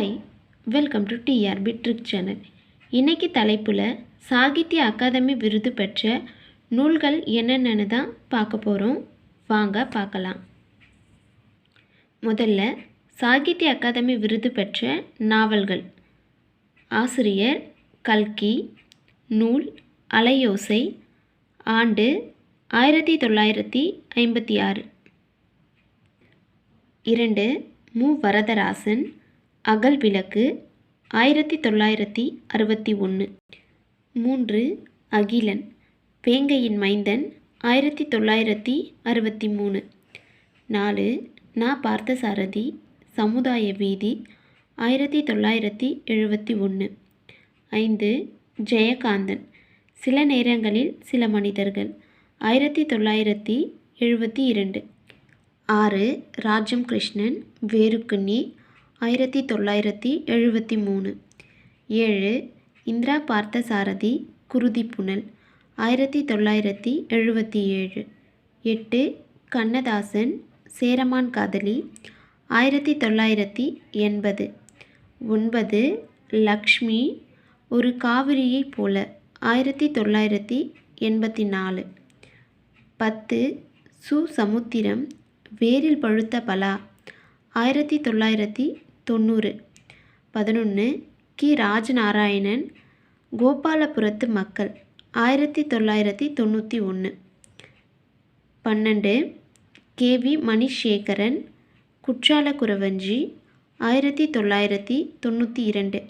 Hi welcome to TRP trick channel இன்னைக்கு தலைப்பில் சாகித்ய அகாதமி விருது பெற்ற நூல்கள் என்னென்னு தான் பார்க்க போகிறோம் வாங்க பார்க்கலாம். முதல்ல சாகித்ய அகாதமி விருது பெற்ற நாவல்கள். ஆசிரியர் கல்கி நூல் அலையோசை ஆண்டு ஆயிரத்தி தொள்ளாயிரத்தி ஐம்பத்தி ஆறு. இரண்டு மு. வரதராசன் அகல் விளக்கு ஆயிரத்தி தொள்ளாயிரத்தி அறுபத்தி ஒன்று. மூன்று அகிலன் வேங்கையின் மைந்தன் ஆயிரத்தி தொள்ளாயிரத்தி அறுபத்தி மூணு. நாலு நா பார்த்தசாரதி சமுதாய வீதி ஆயிரத்தி தொள்ளாயிரத்தி எழுபத்தி ஒன்று. ஐந்து ஜெயகாந்தன் சில நேரங்களில் சில மனிதர்கள் ஆயிரத்தி தொள்ளாயிரத்தி எழுபத்தி இரண்டு. ஆறு ராஜம் கிருஷ்ணன் வேறுக்குன்னி ஆயிரத்தி தொள்ளாயிரத்தி எழுபத்தி மூணு. ஏழு இந்திரா பார்த்தசாரதி குருதி புனல் ஆயிரத்தி தொள்ளாயிரத்தி எழுபத்தி ஏழு. எட்டு கண்ணதாசன் சேரமான் காதலி ஆயிரத்தி தொள்ளாயிரத்தி எண்பது. ஒன்பது லக்ஷ்மி ஒரு காவிரியைப் போல ஆயிரத்தி தொள்ளாயிரத்தி எண்பத்தி நாலு. பத்து சு சமுத்திரம் வேரில் பழுத்த பலா ஆயிரத்தி தொள்ளாயிரத்தி தொண்ணூறு. பதினொன்று கி. ராஜநாராயணன் கோபாலபுரத்து மக்கள் ஆயிரத்தி தொள்ளாயிரத்தி தொண்ணூற்றி ஒன்று பன்னெண்டு கே. வி. மணிசேகரன் குற்றால குறவஞ்சி ஆயிரத்தி தொள்ளாயிரத்தி தொண்ணூற்றி இரண்டு.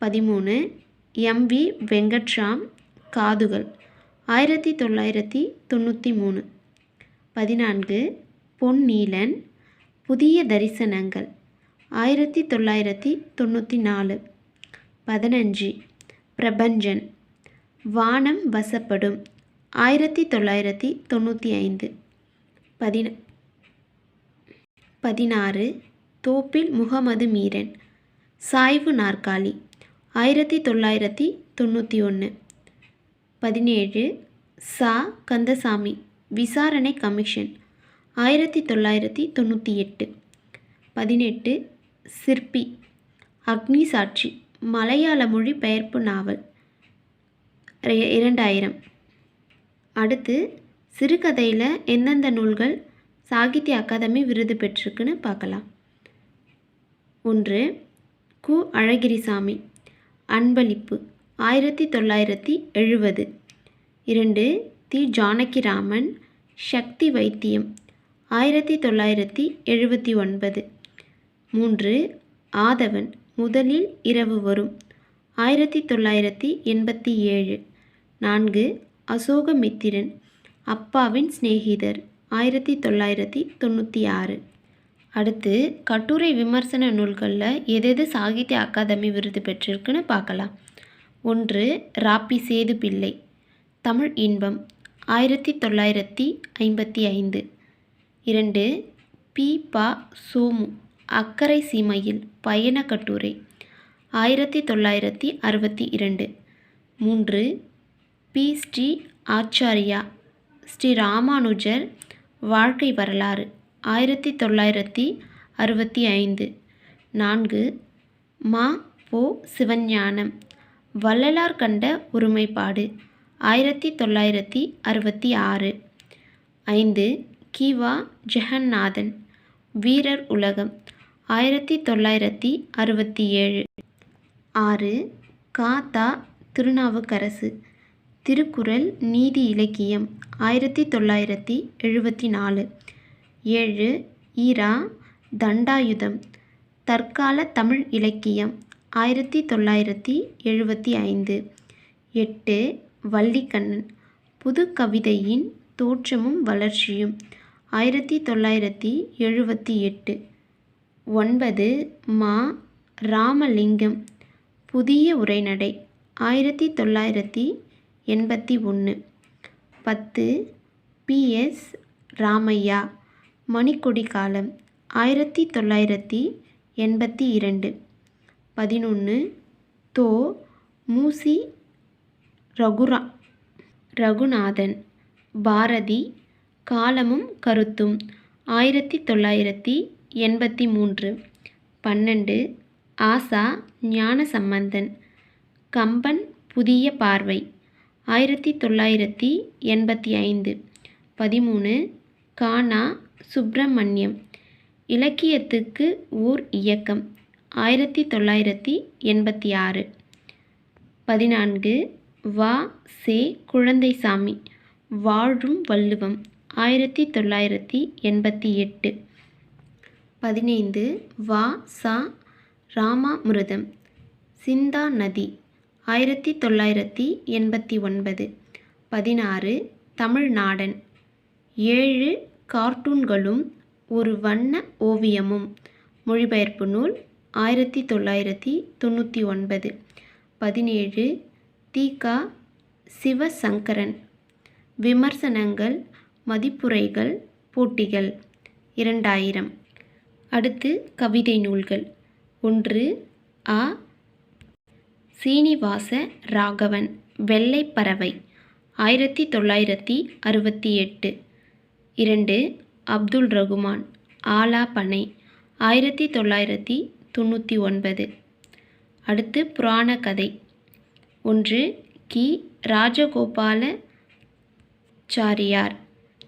பதிமூணு எம். வி. வெங்கட்ராம் காதுகள் ஆயிரத்தி தொள்ளாயிரத்தி தொண்ணூற்றி மூணு. பதினான்கு பொன்னீலன் புதிய தரிசனங்கள். ஆயிரத்தி தொள்ளாயிரத்தி தொண்ணூற்றி நாலு. பதினஞ்சு. பிரபஞ்சன். வானம் வசப்படும். ஆயிரத்தி தொள்ளாயிரத்தி தொண்ணூற்றி ஐந்து. பதின பதினாறு. தோப்பில் முகமது மீரன். சாய்வு நாற்காலி. ஆயிரத்தி தொள்ளாயிரத்தி தொண்ணூற்றி ஒன்று. பதினேழு. சா. கந்தசாமி. விசாரணை கமிஷன். ஆயிரத்தி தொள்ளாயிரத்தி தொண்ணூற்றி எட்டு. பதினெட்டு. சிற்பி அக்னி சாட்சி மலையாள மொழி பெயர்ப்பு நாவல். ரெ- இரண்டாயிரம். அடுத்து சிறுகதையில் எந்தெந்த நூல்கள் சாகித்ய அகாதமி விருது பெற்றிருக்குன்னு பார்க்கலாம். ஒன்று கு. அழகிரிசாமி அன்பளிப்பு ஆயிரத்தி தொள்ளாயிரத்தி எழுபது இரண்டு தி. ஜானகிராமன் சக்தி வைத்தியம் ஆயிரத்தி தொள்ளாயிரத்தி எழுபத்தி ஒன்பது. மூன்று ஆதவன் முதலில் இரவு வரும். ஆயிரத்தி தொள்ளாயிரத்தி எண்பத்தி ஏழு. நான்கு அசோகமித்திரன் அப்பாவின் சிநேகிதர். ஆயிரத்தி தொள்ளாயிரத்தி தொண்ணூற்றி ஆறு. அடுத்து கட்டுரை விமர்சன நூல்களில் எதெது சாகித்ய அகாதமி விருது பெற்றிருக்குன்னு பார்க்கலாம். ஒன்று ராப்பி சேது பிள்ளை தமிழ் இன்பம் ஆயிரத்தி தொள்ளாயிரத்தி ஐம்பத்தி ஐந்து. இரண்டு பி பா சோமு அக்கரை சீமையில் பயண கட்டுரை. ஆயிரத்தி தொள்ளாயிரத்தி அறுபத்தி இரண்டு. மூன்று. பி. ஸ்ரீ. ஆச்சாரியா. ஸ்ரீ. ராமானுஜர் வாழ்க்கை வரலாறு. ஆயிரத்தி தொள்ளாயிரத்தி அறுபத்தி ஐந்து. நான்கு. மா. போ. சிவஞானம். வள்ளலார் கண்ட ஒருமைப்பாடு. ஆயிரத்தி தொள்ளாயிரத்தி அறுபத்தி ஆறு. ஐந்து. கிவா ஜெகநாதன். வீரர் உலகம். ஆயிரத்தி தொள்ளாயிரத்தி அறுபத்தி ஏழு. ஆறு காத்தா திருநாவுக்கரசு. திருக்குறள் நீதி இலக்கியம் ஆயிரத்தி தொள்ளாயிரத்தி எழுபத்தி நாலு. ஏழு ஈரா தண்டாயுதம். தற்கால தமிழ் இலக்கியம் ஆயிரத்தி தொள்ளாயிரத்தி எழுபத்தி ஐந்து. எட்டு வள்ளிக்கண்ணன். புது கவிதையின் தோற்றமும் வளர்ச்சியும் ஆயிரத்தி தொள்ளாயிரத்தி எழுபத்தி எட்டு. ஒன்பது மா ராமலிங்கம் புதிய உரைநடை ஆயிரத்தி தொள்ளாயிரத்தி எண்பத்தி ஒன்று பத்து பிஎஸ் ராமையா மணிக்கொடி காலம் ஆயிரத்தி தொள்ளாயிரத்தி எண்பத்தி இரண்டு. பதினொன்று தோ மூசி ரகுரா ரகுநாதன் பாரதி காலமும் கருத்தும் ஆயிரத்தி தொள்ளாயிரத்தி எண்பத்தி மூன்று பன்னெண்டு. ஆசா ஞான சம்பந்தன் கம்பன் புதிய பார்வை. ஆயிரத்தி தொள்ளாயிரத்தி எண்பத்தி ஐந்து பதிமூணு. கானா சுப்பிரமணியம். இலக்கியத்துக்கு ஓர் இயக்கம். ஆயிரத்தி தொள்ளாயிரத்தி எண்பத்தி ஆறு பதினான்கு. வா. சே. குழந்தைசாமி. வாழும் வள்ளுவம் ஆயிரத்தி தொள்ளாயிரத்தி எண்பத்தி எட்டு பதினைந்து வா சா ராமாமிருதம். சிந்தா நதி ஆயிரத்தி தொள்ளாயிரத்தி எண்பத்தி ஒன்பது. பதினாறு தமிழ்நாடன். ஏழு கார்ட்டூன்களும் ஒரு வண்ண ஓவியமும். மொழிபெயர்ப்பு நூல் ஆயிரத்தி தொள்ளாயிரத்தி தொண்ணூற்றி ஒன்பது. பதினேழு தீகா சிவசங்கரன். விமர்சனங்கள் மதிப்புரைகள் போட்டிகள். இரண்டாயிரம். அடுத்து கவிதை நூல்கள். ஒன்று ஆ. சீனிவாச ராகவன் வெள்ளைப்பறவை ஆயிரத்தி தொள்ளாயிரத்தி அறுபத்தி எட்டு. இரண்டு அப்துல் ரகுமான் ஆலா பனை ஆயிரத்தி தொள்ளாயிரத்தி தொண்ணூற்றி ஒன்பது. அடுத்து புராண கதை. ஒன்று கி. ராஜகோபால சாரியார்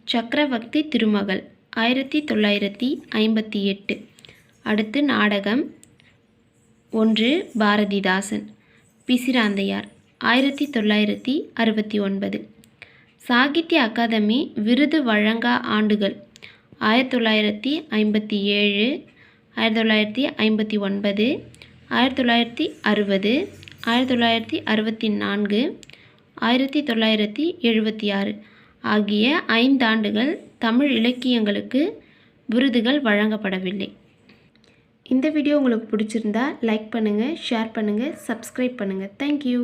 சக்கரவர்த்தி திருமகள். ஆயிரத்தி தொள்ளாயிரத்தி ஐம்பத்தி எட்டு. அடுத்து நாடகம் ஒன்று பாரதிதாசன் பிசிராந்தையார் ஆயிரத்தி தொள்ளாயிரத்தி அறுபத்தி ஒன்பது. சாகித்ய அகாதமி விருது வழங்கா ஆண்டுகள் ஆயிரத்தி தொள்ளாயிரத்தி ஐம்பத்தி ஏழு ஆயிரத்தி தொள்ளாயிரத்தி ஐம்பத்தி ஒன்பது ஆயிரத்தி தொள்ளாயிரத்தி அறுபது ஆயிரத்தி தொள்ளாயிரத்தி அறுபத்தி நான்கு ஆயிரத்தி தொள்ளாயிரத்தி எழுபத்தி ஆறு ஆகிய ஐந்தாண்டுகள் தமிழ் இலக்கியங்களுக்கு விருதுகள் வழங்கப்படவில்லை. இந்த வீடியோ உங்களுக்கு பிடிச்சிருந்தா லைக் பண்ணுங்கள் ஷேர் பண்ணுங்கள் சப்ஸ்கிரைப் பண்ணுங்கள் தேங்க்யூ